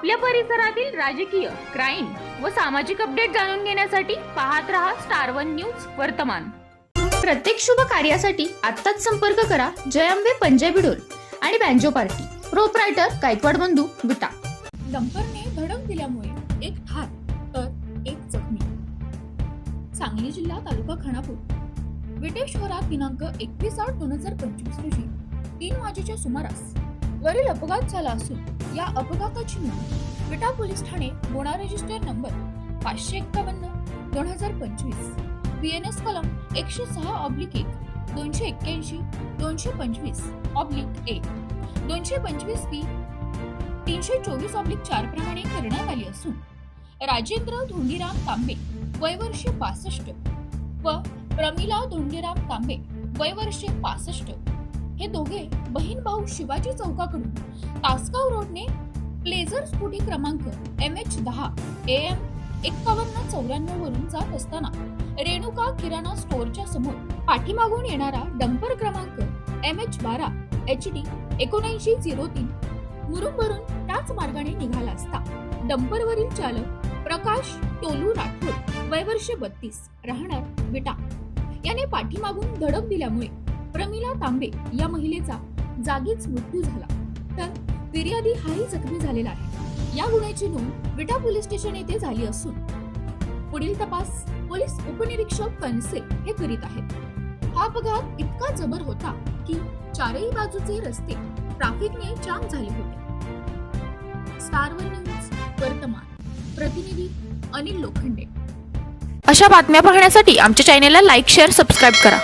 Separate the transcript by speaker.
Speaker 1: आपल्या परिसरातील राजकीय क्राईम व सामाजिक अपडेट जाणून घेण्यासाठी पाहत रहा स्टार वन न्यूज वर्तमान. प्रत्येक शुभ कार्यासाठी आत्ताच संपर्क करा जयंबे पंजाबी डोल आणि बँजो पार्टी. प्रोपरायटर गायकवाड बंधू विटा
Speaker 2: डंपरने धडक दिल्यामुळे एक ठार तर एक जखमी. सांगली जिल्हा तालुका खानापूर. विटे शहरात दिनांक एकवीस आठ दोन हजार पंचवीस रोजी तीन वाजेच्या सुमारास वरील अपघात झाला असून या अपघाताची नोंद विटा पोलीस ठाणे गुन्हा रजिस्टर नंबर पाचशे एक्कावन्न दोन हजार पंचवीस. बी एन एस कलम एकशे सहा ऑब्लिक एक दोनशे एक्क्याऐंशी दोनशे पंचवीस ऑब्लिक एक. दोनशे पंचवीस बी तीनशे चोवीस ऑब्लिक चार प्रमाणे करण्यात आली असून राजेंद्र धोंडीराम तांबे वयवर्षे पासष्ट व प्रमिला धोंडीराम तांबे वयवर्षे पासष्ट हे दोघे बहीण भाऊ शिवाजी चौकाकडून तासगाव रोडने प्लेझर स्कूटी क्रमांक एम एच दहा ए एम एक्कावन्न चौऱ्याण्णव वरून जात असताना रेणुका किराणा स्टोअरच्या समोर पाठीमागून येणारा डंपर क्रमांक एम एच बारा एच डी एकोणऐंशी झिरो तीन मुरुंबरून त्याच मार्गाने निघाला असता डंपरवरील चालक प्रकाश टोलू राठोड वयवर्ष बत्तीस राहणार विटा. याने पाठीमागून धडक दिल्यामुळे प्रमिला तांबे या महिलेचा जागीच मृत्यू झाला. तर फिर्यादी हाही जखमी झालेला आहे. या गुन्ह्याची नोंद विटा पोलीस स्टेशन येथे झाली असून पुढील तपास पोलीस उपनिरीक्षक कनसे हे करीत आहेत. हा अपघात इतका जबर होता की चारही बाजूचे रस्ते ट्रॅफिकने जाम झाले होते. स्टारवर न्यूज वर्तमान. प्रतिनिधी अनिल लोखंडे.
Speaker 1: अशा बातम्या पाहण्यासाठी आमच्या चॅनेलला लाईक शेअर सबस्क्राईब करा.